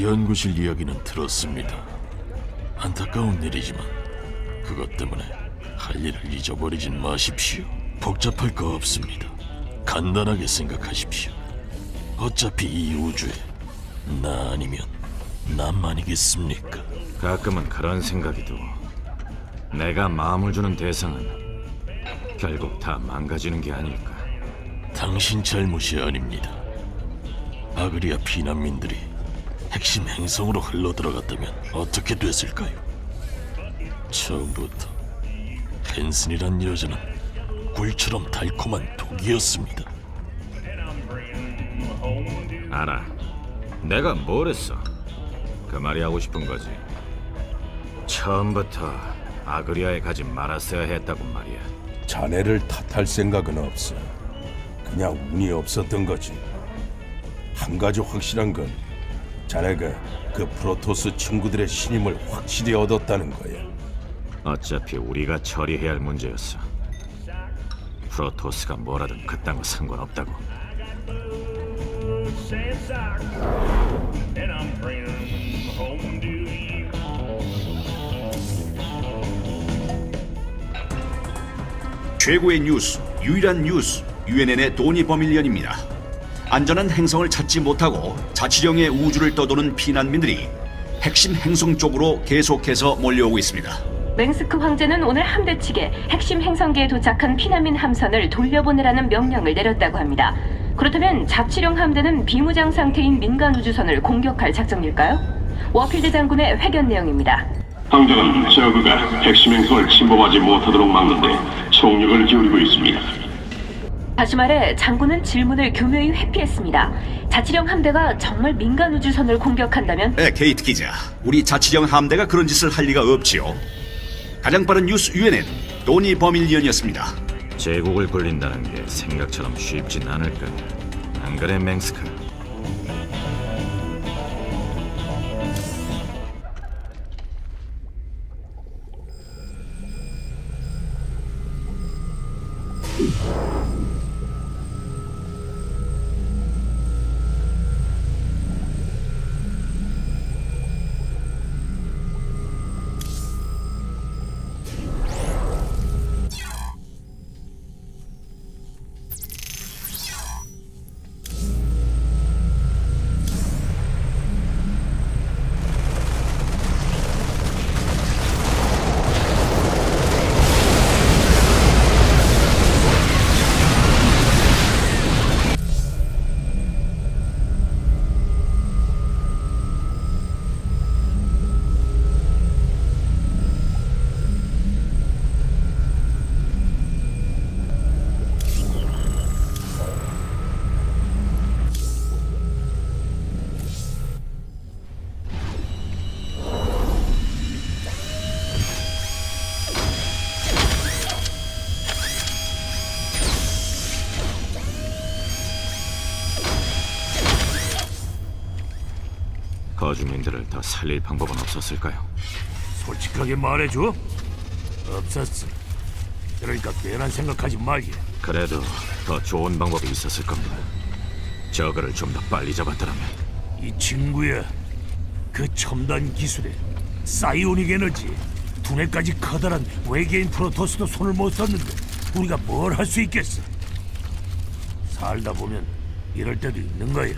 연구실 이야기는 들었습니다. 안타까운 일이지만 그것 때문에 할 일을 잊어버리진 마십시오. 복잡할 거 없습니다. 간단하게 생각하십시오. 어차피 이 우주에 나 아니면 남만이겠습니까? 가끔은 그런 생각이 들어. 내가 마음을 주는 대상은 결국 다 망가지는 게 아닐까. 당신 잘못이 아닙니다. 아그리아 피난민들이 핵심 행성으로 흘러 들어갔다면 어떻게 됐을까요? 처음부터 헨슨이란 여자는 꿀처럼 달콤한 독이었습니다. 알아. 내가 뭘 했어? 그 말이 하고 싶은 거지. 처음부터 아그리아에 가지 말았어야 했다고 말이야. 자네를 탓할 생각은 없어. 그냥 운이 없었던 거지. 한 가지 확실한 건 자네가 그 프로토스 친구들의 신임을 확실히 얻었다는 거야. 어차피 우리가 처리해야 할 문제였어. 프로토스가 뭐라든 그딴 거 상관없다고. 최고의 뉴스, 유일한 뉴스, UNN의 도니 버밀리언입니다. 안전한 행성을 찾지 못하고 자치령의 우주를 떠도는 피난민들이 핵심 행성 쪽으로 계속해서 몰려오고 있습니다. 맹스크 황제는 오늘 함대 측에 핵심 행성계에 도착한 피난민 함선을 돌려보내라는 명령을 내렸다고 합니다. 그렇다면 자치령 함대는 비무장 상태인 민간 우주선을 공격할 작정일까요? 워필드 장군의 회견 내용입니다. 황제는 저그가 핵심 행성을 침범하지 못하도록 막는데 총력을 기울이고 있습니다. 다시 말해 장군은 질문을 교묘히 회피했습니다. 자치령 함대가 정말 민간 우주선을 공격한다면 네, 게이트 기자. 우리 자치령 함대가 그런 짓을 할 리가 없지요. 가장 빠른 뉴스 UNN 도니 버밀리언이었습니다. 제국을 굴린다는 게 생각처럼 쉽진 않을 거야. 안 그래, 맹스크? 거주민들을 더 살릴 방법은 없었을까요? 솔직하게 말해줘. 없었어. 그러니까 괜한 생각하지 말게. 그래도 더 좋은 방법이 있었을 겁니다. 저그를 좀 더 빨리 잡았더라면 이 친구야, 그 첨단 기술에 사이오닉 에너지, 두뇌까지 커다란 외계인 프로토스도 손을 못 썼는데 우리가 뭘 할 수 있겠어? 살다 보면 이럴 때도 있는 거야.